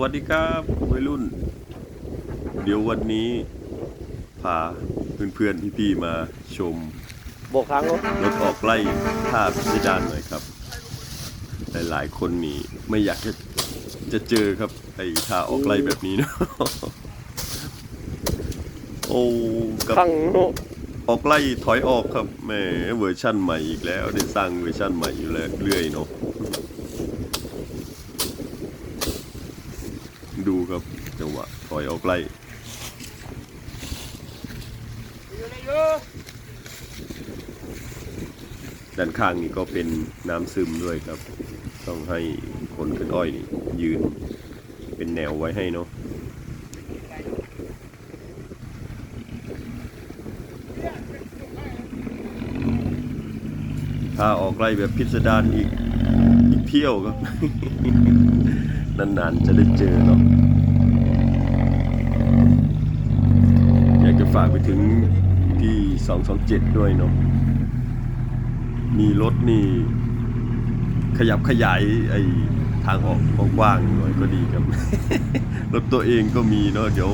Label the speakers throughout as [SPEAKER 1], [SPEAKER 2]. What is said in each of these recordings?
[SPEAKER 1] วัสดีครับวัยรุ่น เดี๋ยววันนี้พาเพื่อนๆพี่ๆมาชม
[SPEAKER 2] โบกครั้ง
[SPEAKER 1] รถออกไล่ท่าพิสดารหน่อยครับ หลายๆคนนี่ไม่อยากจะจะเจอครับไอ้ท่าออกไล่แบบนี้เนาะโอ้กับ
[SPEAKER 2] ครั้ง
[SPEAKER 1] ออกไล่ถอยออกครับแหม่เวอร์ชั่นใหม่อีกแล้ว ได้สร้างเวอร์ชั่นใหม่อยู่แล้วเรื่อยเนาะ ดูครับจังหวะถอยออกไล่ด้านข้างนี่ก็เป็นน้ำซึมด้วยครับ ต้องให้คนขึ้นอ้อยนี่ยืนเป็นแนวไว้ให้เนาะถ้าออกไล่แบบพิสดารอีกอีกเที่ยวครับ นานๆจะได้เจอเนาะอยากจะฝากไปถึงพี่227ด้วยเนาะมีรถนี่ ขยับขยายไอ้ทางออกกว้างๆหน่อยก็ดีครับ รถตัวเองก็มีเนาะเดี๋ยว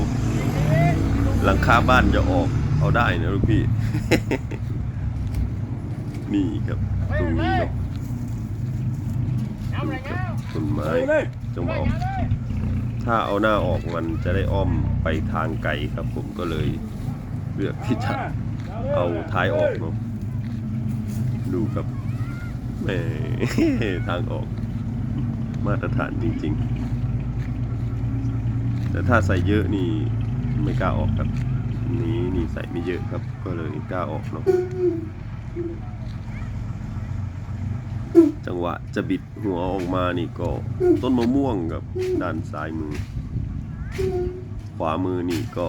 [SPEAKER 1] หลังคาบ้านจะออกเอาได้นะลูกพี่ นี่ครับ ตรงนี้เนาะ ดูครับต้นไม้จงออกถ้าเอาหน้าออกมันจะได้อ้อมไปทางไกลครับผมก็เลยเลือกที่จะเอาท้ายออกเนาะดูครับแหมทางออกมาตรฐานจริงๆ แต่ถ้าใส่เยอะนี่ไม่กล้าออกครับ นี้นี่ใส่ไม่เยอะครับ ก็เลยกล้าออกเนาะ จังหวะจะบิดหัวออกมานี่ก็ต้นมะม่วงกับด้านซ้ายมือ ขวามือนี่ก็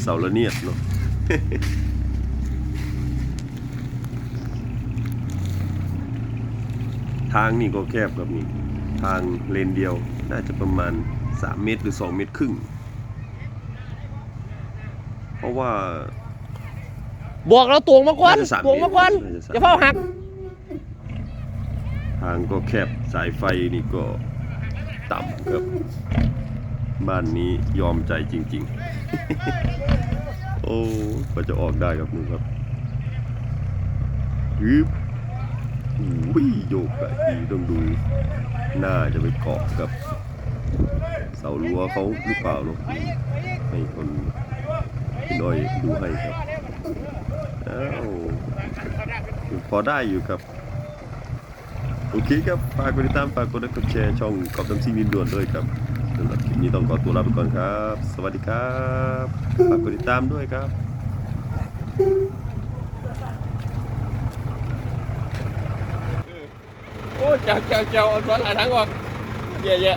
[SPEAKER 1] เสาละเนียดเนาะทางนี่ก็แคบครับนี่ทางเลนเดียวน่าจะประมาณ 3 เมตรหรือ 2 เมตรครึ่ง เพราะว่า
[SPEAKER 2] บวกแล้วตวงมาก่อน
[SPEAKER 1] น่าจะสาม
[SPEAKER 2] ตวงมาก่อน
[SPEAKER 1] เมตรน่าจะสาม
[SPEAKER 2] จะเฝ้าหัก
[SPEAKER 1] ทางก็แคบสายไฟนี่ก็ต่ำครับ บ้านนี้ยอมใจจริง ๆ โอ้ก็จะออกได้ครับนึงครับฮึบอุ้ยโยกแบบดีต้องดูหน้าจะไปเกาะกับ เสารั้วเขาหรือเปล่าเนาะให้คนพี่น้อยดูให้ครับอ้าวพอได้อยู่ครับ โอเคครับ ฝากกดติดตาม ฝากกดไลค์กดแชร์ช่องกอบน้ำซีวินด่วนด้วยครับสำหรับคลิปนี้ต้องขอตัวลาไปก่อนครับ สวัสดีครับ ฝากกดติดตามด้วยครับ
[SPEAKER 2] โอ้เจ้าเจ้าเจ้าเอาสวนหลายทางออนเยอะเย่